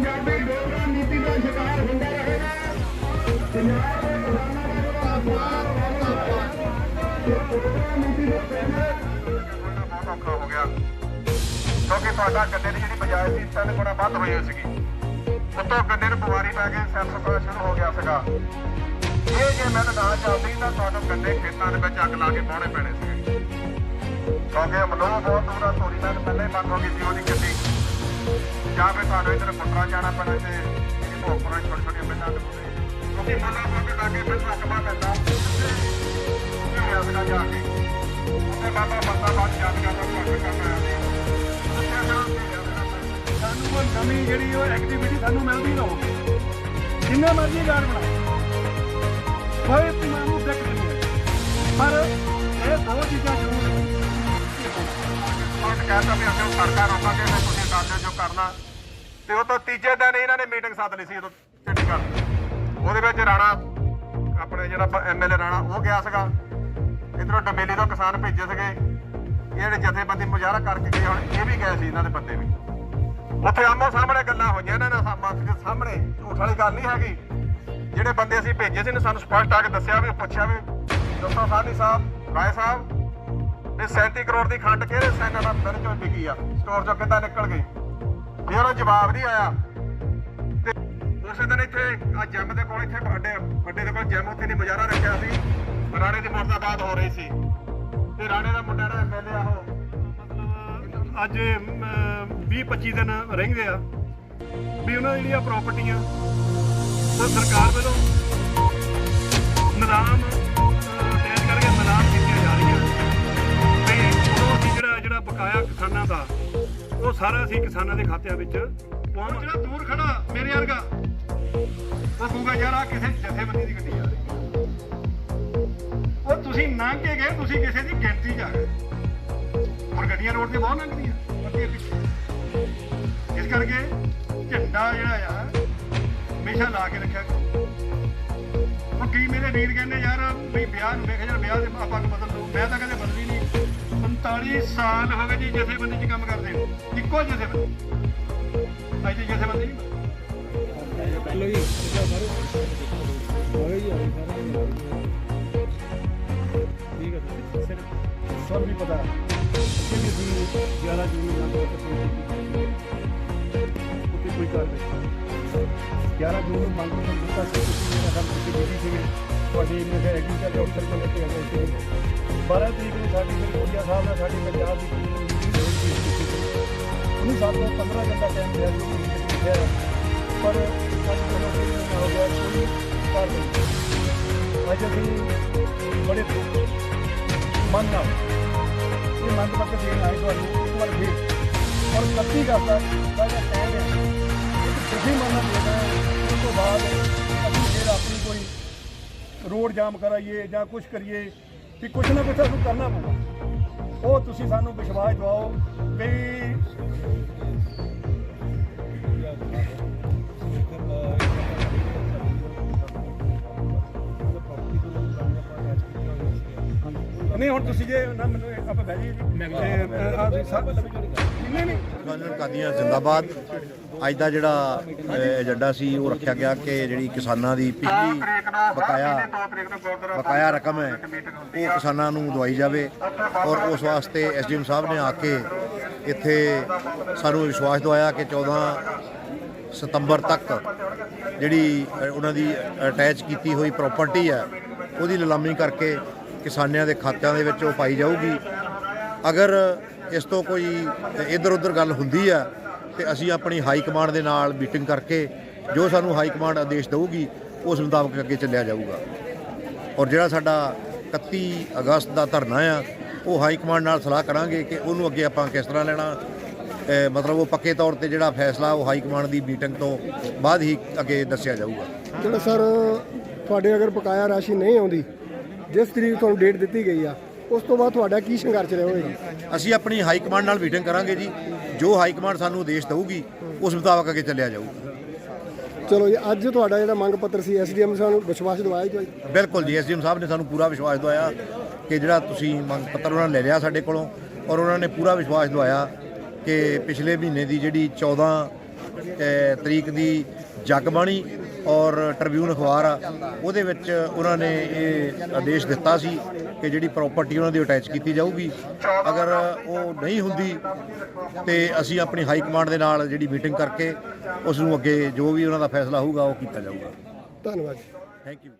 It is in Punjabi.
ਪੰਜਾਬੀ ਡੋਗਰਾ ਨੀਤੀ ਦਾ ਸ਼ਿਕਾਰ ਹੁੰਦਾ ਰਹੇਗਾ। ਪੰਜਾਬ ਦੇ ਕਿਸਾਨਾਂ ਦਾ ਜਿਹੜਾ ਅਪਮਾਨ ਹੋਵੇਗਾ ਡੋਗਰਾ ਨੀਤੀ ਦੇ ਬਹੁਤ ਔਖਾ ਹੋ ਗਿਆ। ਕਿਉਂਕਿ ਤੁਹਾਡਾ ਗੰਨੇ ਦੀ ਜਿਹੜੀ ਬਜਾਏ ਸੀ, ਤਿੰਨ ਗੁਣਾ ਵੱਧ ਹੋਈ ਹੋਈ ਸੀਗੀ। ਉੱਤੋਂ ਗੰਨੇ ਨੂੰ ਬਿਮਾਰੀ ਪੈ ਕੇ ਸਿਰ ਸ਼ੁਰੂ ਹੋ ਗਿਆ ਸੀਗਾ। ਇਹ ਜੇ ਮੈਂ ਨਾ ਚੱਲਦੀ ਤਾਂ ਤੁਹਾਨੂੰ ਗੰਨੇ ਖੇਤਾਂ ਦੇ ਵਿੱਚ ਅੱਗ ਲਾ ਕੇ ਪਾਉਣੇ ਪੈਣੇ ਸੀਗੇ। ਕਿਉਂਕਿ ਅਮਲੋਹ ਬਹੁਤ ਦੂਰ ਆ, ਤੋਰੀ ਨਾਲ ਪਹਿਲਾਂ ਹੀ ਬੰਦ ਹੋ ਗਈ ਸੀ ਉਹਦੀ ਗੱਡੀ। ਜਾਂ ਫਿਰ ਤੁਹਾਨੂੰ ਇੱਧਰ ਪੁੱਟਰਾ ਜਾਣਾ ਪੈਣਾ ਤੇ ਇਹ ਭੋਪਰਾ ਛੋਟੇ ਛੋਟੇ ਪਿੰਡਾਂ ਦੇ ਕਿਉਂਕਿ ਮੱਲਾ ਪਾਕੇ ਲਾ ਫਿਰ ਰਕਬਾ ਪੈਂਦਾ ਇਹ ਅਸਲਾ ਜਾ ਕੇ, ਉਹਦੇ ਬਾਬਾ ਬੰਦਾ ਬਾਅਦ ਯਾਦ ਕਰਦਾ ਘੱਟ ਕਰਨਾ ਸਾਨੂੰ ਕੋਈ ਨਵੀਂ ਜਿਹੜੀ ਉਹ ਐਕਟੀਵਿਟੀ ਸਾਨੂੰ ਮਿਲਦੀ ਨਾ ਹੋਵੇ। ਜਿੰਨਾ ਮਰਜ਼ੀ ਗਾਰ ਬਣਾਓ ਕੋਈ ਮੈਨੂੰ ਦਿੱਕਤ ਨਹੀਂ ਪਰ ਇਹ ਦੋ ਚੀਜ਼ਾਂ ਜ਼ਰੂਰ ਨੇ। ਹੁਣ ਕਹਿੰਦਾ ਵੀ ਅਸੀਂ ਸੜਕਾਂ ਰੋਕਾਂਗੇ ਤੇ ਤੁਸੀਂ ਕਰ ਲਿਓ ਜੋ ਕਰਨਾ। ਤੇ ਉਹ ਤੋਂ ਤੀਜੇ ਦਿਨ ਇਹਨਾਂ ਨੇ ਮੀਟਿੰਗ ਸੱਦ ਲਈ ਸੀ ਉਦੋਂ ਚੰਡੀਗੜ੍ਹ। ਉਹਦੇ ਵਿੱਚ ਰਾਣਾ, ਆਪਣੇ ਜਿਹੜਾ ਐਮਐਲਏ ਰਾਣਾ, ਉਹ ਗਿਆ ਸੀਗਾ। ਇਧਰੋਂ ਡਮੇਲੀ ਤੋਂ ਕਿਸਾਨ ਭੇਜੇ ਸੀਗੇ। ਇਹ ਜਿਹੜੇ ਜਥੇਬੰਦੀ ਮੁਜ਼ਾਹਰਾ ਕਰਕੇ ਗਏ ਹੁਣ, ਇਹ ਵੀ ਗਏ ਸੀ ਇਹਨਾਂ ਦੇ ਬੰਦੇ ਵੀ। ਉੱਥੇ ਆਮੋ ਸਾਹਮਣੇ ਗੱਲਾਂ ਹੋਈਆਂ ਇਹਨਾਂ ਨਾਲ ਸਾਹਮਣੇ ਦੇ ਸਾਹਮਣੇ ਝੂਠ ਵਾਲੀ ਗੱਲ ਨਹੀਂ ਹੈਗੀ। ਜਿਹੜੇ ਬੰਦੇ ਅਸੀਂ ਭੇਜੇ ਸੀ ਨੇ ਸਾਨੂੰ ਸਪਸ਼ਟ ਆ ਕੇ ਦੱਸਿਆ ਵੀ, ਪੁੱਛਿਆ ਵੀ। ਦੱਸੋ ਸਾਡੀ ਸਾਹਿਬ, ਰਾਏ ਸਾਹਿਬ ਵੀ 37 ਕਰੋੜ ਦੀ ਖੰਡ ਕਿਹੜੇ ਸੈਕਟਰ ਦਾ ਮਿਲ ਚੋਂ ਵਿਕੀ ਆ? ਸਟੋਰ ਚੋਂ ਕਿੱਦਾਂ ਨਿਕਲ ਗਈ? ਵੀ ਉਹਦਾ ਜਵਾਬ ਨਹੀਂ ਆਇਆ। ਤੇ ਉਸੇ ਦਿਨ ਇੱਥੇ ਆ ਜਿਮ ਦੇ ਕੋਲ ਇੱਥੇ ਵੱਡੇ ਵੱਡੇ ਦੇ ਕੋਲ ਜਿਮ ਉੱਥੇ ਨੇ ਮੁਜ਼ਾਹਰਾ ਰੱਖਿਆ ਸੀ। ਰਾਣੇ ਦੀ ਮੁਰਦਾਬਾਦ ਹੋ ਰਹੀ ਸੀ। ਤੇ ਰਾਣੇ ਦਾ ਮੁੰਡਾ ਜਿਹੜਾ ਐਮਐਲਏ ਆ ਉਹ? ਮਤਲਬ ਅੱਜ 20 25 ਦਿਨ ਰਹਿੰਦੇ ਆ। ਵੀ ਉਹਨਾਂ ਦੀ ਜਿਹੜੀਆਂ ਪ੍ਰਾਪਰਟੀਆਂ ਸਰਕਾਰ ਵੱਲੋਂ ਨਿਲਾਮ ਬਕਾਇਆ ਕਿਸਾਨਾਂ ਦਾ। ਉਹ ਸਾਰਾ ਅਸੀਂ ਕਿਸਾਨਾਂ ਦੇ ਖਾਤਿਆਂ ਵਿੱਚ ਪਾਉਣ ਜਿਹੜਾ ਦੂਰ ਖੜਾ ਮੇਰੇ ਵਰਗਾ। ਉਹ ਕਹੂਗਾ ਯਾਰ ਆ ਕਿਸੇ ਜਥੇਬੰਦੀ ਦੀ ਗੱਡੀ ਆ ਰਹੀ ਉਹ ਤੁਸੀਂ ਲੰਘ ਕੇ ਗਏ ਤੁਸੀਂ ਕਿਸੇ ਦੀ ਗਿਣਤੀ ਆ ਗਏ। ਹੁਣ ਗੱਡੀਆਂ ਰੋਡ ਤੇ ਬਹੁਤ ਲੰਘਦੀਆਂ ਅੱਗੇ ਪਿੱਛੇ। ਇਸ ਕਰਕੇ ਝੰਡਾ ਜਿਹੜਾ ਆ ਹਮੇਸ਼ਾ ਲਾ ਕੇ ਰੱਖਿਆ ਕਰੋ। ਉਹ ਕਈ ਮੇਰੇ ਵੀਰ ਕਹਿੰਦੇ ਯਾਰ ਵੀ ਵਿਆਹ ਨੂੰ ਵੇਖ ਯਾਰ ਵਿਆਹ ਦੇ ਆਪਾਂ ਨੂੰ ਬਦਲ ਲਓ ਮੈਂ ਤਾਂ ਕਦੇ ਬਦਲੀ ਨਹੀਂ। 45 ਸਾਲ ਹੋ ਗਏ ਜੀ ਜਥੇਬੰਦੀ 'ਚ ਕੰਮ ਕਰਦੇ ਨੂੰ ਇੱਕੋ ਜਥੇਬੰਦੀ। ਅੱਜ ਦੀ ਜਥੇਬੰਦੀ ਨਹੀਂ। ਬਦਲੀ। ਸਭ ਨੂੰ ਪਤਾ ਕਿ ਵੀ 11 ਜੂਨ ਨੂੰ ਜਾਂਦੇ ਉੱਤੇ ਕੋਈ ਕਰ ਨਹੀਂ। 11 ਜੂਨ ਨੂੰ ਮੰਗ ਪੱਤਰ ਸੀ ਤੁਸੀਂ ਮੇਰਾ ਕੰਮ ਤੁਸੀਂ ਬੀਜੀ ਸੀਗੇ। ਤੁਹਾਡੀ ਮੇਰੇ ਐਗਰੀਕਲਚਰ ਅਫਸਰ ਕੋਲ ਲੈ ਕੇ ਆਏ ਸੀ। 12 ਤਰੀਕ ਨੂੰ ਸਾਡੀ ਫਿਰ ਸਾਹਿਬ ਨਾਲ ਸਾਡੀ ਪੰਜਾਬ ਦੀ ਮੀਟਿੰਗ ਹੋਈ ਉਹਨੂੰ ਸਾਨੂੰ 15 ਘੰਟਾ ਟਾਈਮ ਦਿਆ ਸੀ ਪਰ ਅੱਜ ਜਦੋਂ ਕੋਈ ਮਹੀਨਾ ਹੋ ਗਿਆ ਕੋਈ ਕਰ ਨਹੀਂ ਅੱਜ ਅਸੀਂ ਬੜੇ ਮਨ ਨਾਲ ਇਹ ਮੰਗ ਪੱਤਰ ਦੇਣ ਆਏ ਤੁਹਾਨੂੰ ਇੱਕ ਵਾਰ ਫਿਰ। ਔਰ 31 ਅਗਸਤ ਦਾ ਜਿਹੜਾ ਟਾਈਮ ਹੈ। ਇੱਕ ਮੰਨਣਾ ਦੇਣਾ ਉਸ ਤੋਂ ਬਾਅਦ ਅਸੀਂ ਫਿਰ ਆਪਣੀ ਕੋਈ ਰੋਡ ਜਾਮ ਕਰਾਈਏ ਜਾਂ ਕੁਝ ਕਰੀਏ ਕਿ ਕੁਝ ਨਾ ਕੁਝ ਸਾਨੂੰ ਕਰਨਾ ਪਊਗਾ। ਉਹ ਤੁਸੀਂ ਸਾਨੂੰ ਵਿਸ਼ਵਾਸ ਦਿਵਾਓ ਵੀ ਨਹੀਂ ਹੁਣ ਤੁਸੀਂ ਜੇ ਨਾ ਮੈਨੂੰ ਆਪਾਂ ਬਹਿ ਜਾਈਏ ਜੀ। ਨਹੀਂ ਨਹੀਂ। ਜ਼ਿੰਦਾਬਾਦ। ਅੱਜ ਦਾ ਜਿਹੜਾ ਏਜੰਡਾ ਸੀ ਉਹ ਰੱਖਿਆ ਗਿਆ ਕਿ ਜਿਹੜੀ ਕਿਸਾਨਾਂ ਦੀ ਪਿਛਲੀ ਬਕਾਇਆ ਬਕਾਇਆ ਰਕਮ ਹੈ ਉਹ ਕਿਸਾਨਾਂ ਨੂੰ ਦਵਾਈ ਜਾਵੇ। ਔਰ ਉਸ ਵਾਸਤੇ ਐਸਡੀਐਮ ਸਾਹਿਬ ਨੇ ਆ ਕੇ ਇੱਥੇ ਸਾਨੂੰ ਵਿਸ਼ਵਾਸ ਦਵਾਇਆ ਕਿ 14 ਸਤੰਬਰ ਤੱਕ ਜਿਹੜੀ ਉਹਨਾਂ ਦੀ ਅਟੈਚ ਕੀਤੀ ਹੋਈ ਪ੍ਰਾਪਰਟੀ ਹੈ ਉਹਦੀ ਨਿਲਾਮੀ ਕਰਕੇ ਕਿਸਾਨਾਂ ਦੇ ਖਾਤਿਆਂ ਦੇ ਵਿੱਚ ਉਹ ਪਾਈ ਜਾਊਗੀ। ਅਗਰ ਇਸ ਤੋਂ ਕੋਈ ਇਧਰ ਉਧਰ ਗੱਲ ਹੁੰਦੀ ਆ ਤੇ ਅਸੀਂ ਆਪਣੀ ਹਾਈ ਕਮਾਂਡ ਦੇ ਨਾਲ ਮੀਟਿੰਗ ਕਰਕੇ ਜੋ ਸਾਨੂੰ ਹਾਈ ਕਮਾਂਡ ਆਦੇਸ਼ ਦੇਊਗੀ, ਉਸ ਮੁਤਾਬਕ ਅੱਗੇ ਚੱਲਿਆ ਜਾਊਗਾ। ਔਰ ਜਿਹੜਾ ਸਾਡਾ 31 ਅਗਸਤ ਦਾ ਧਰਨਾ ਆ, ਉਹ ਹਾਈ ਕਮਾਂਡ ਨਾਲ ਸਲਾਹ ਕਰਾਂਗੇ ਕਿ ਉਹਨੂੰ ਅੱਗੇ ਆਪਾਂ ਕਿਸ ਤਰ੍ਹਾਂ ਲੈਣਾ। ਮਤਲਬ ਉਹ ਪੱਕੇ ਤੌਰ ਤੇ ਜਿਹੜਾ ਫੈਸਲਾ ਉਹ ਹਾਈ ਕਮਾਂਡ ਦੀ ਮੀਟਿੰਗ ਤੋਂ ਬਾਅਦ ਹੀ ਅੱਗੇ ਦੱਸਿਆ ਜਾਊਗਾ। ਜਿਹੜਾ ਸਰ, ਤੁਹਾਡੇ ਅਗਰ ਬਕਾਇਆ ਰਾਸ਼ੀ ਨਹੀਂ ਆਉਂਦੀ, ਜਿਸ ਤਰੀਕ ਤੁਹਾਨੂੰ ਡੇਟ ਦਿੱਤੀ ਗਈ ਆ ਉਸ ਤੋਂ ਬਾਅਦ ਤੁਹਾਡਾ ਕੀ ਸੰਘਰਸ਼ ਰਿਹਾ ਹੋਏਗਾ? ਅਸੀਂ ਆਪਣੀ ਹਾਈ ਕਮਾਂਡ ਨਾਲ ਮੀਟਿੰਗ ਕਰਾਂਗੇ ਜੀ। ਜੋ ਹਾਈ ਕਮਾਂਡ ਸਾਨੂੰ ਆਦੇਸ਼ ਦਊਗੀ ਉਸ ਮੁਤਾਬਕ ਅੱਗੇ ਚੱਲਿਆ ਜਾਊਗਾ। ਚਲੋ ਜੀ ਅੱਜ ਤੁਹਾਡਾ ਜਿਹੜਾ ਮੰਗ ਪੱਤਰ ਸੀ ਐਸਡੀਐਮ ਸਾਨੂੰ ਵਿਸ਼ਵਾਸ ਦਿਵਾਇਆ ਜੀ ਬਿਲਕੁਲ ਜੀ ਐਸਡੀਐਮ ਸਾਹਿਬ ਨੇ ਸਾਨੂੰ ਪੂਰਾ ਵਿਸ਼ਵਾਸ ਦਵਾਇਆ ਕਿ ਜਿਹੜਾ ਤੁਸੀਂ ਮੰਗ ਪੱਤਰ ਉਹਨਾਂ ਨੇ ਲੈ ਲਿਆ ਸਾਡੇ ਕੋਲੋਂ ਔਰ ਉਹਨਾਂ ਨੇ ਪੂਰਾ ਵਿਸ਼ਵਾਸ ਦਵਾਇਆ ਕਿ ਪਿਛਲੇ ਮਹੀਨੇ ਦੀ ਜਿਹੜੀ 14 ਅਹ, ਤਰੀਕ ਦੀ ਜਗਬਾਣੀ ਔਰ ਟ੍ਰਿਬਿਊਨ ਅਖਬਾਰ ਆ ਉਹਦੇ ਵਿੱਚ ਉਹਨਾਂ ਨੇ ਇਹ ਆਦੇਸ਼ ਦਿੱਤਾ ਸੀ ਕਿ ਜਿਹੜੀ ਪ੍ਰਾਪਰਟੀ ਉਹਨਾਂ ਦੀ ਅਟੈਚ ਕੀਤੀ ਜਾਊਗੀ। ਅਗਰ ਉਹ ਨਹੀਂ ਹੁੰਦੀ ਤੇ ਅਸੀਂ ਆਪਣੀ ਹਾਈ ਕਮਾਂਡ ਦੇ ਨਾਲ ਜਿਹੜੀ ਮੀਟਿੰਗ ਕਰਕੇ ਉਸ ਨੂੰ ਅੱਗੇ ਜੋ ਵੀ ਉਹਨਾਂ ਦਾ ਫੈਸਲਾ ਹੋਊਗਾ ਉਹ ਕੀਤਾ ਜਾਊਗਾ। ਧੰਨਵਾਦ ਥੈਂਕ ਯੂ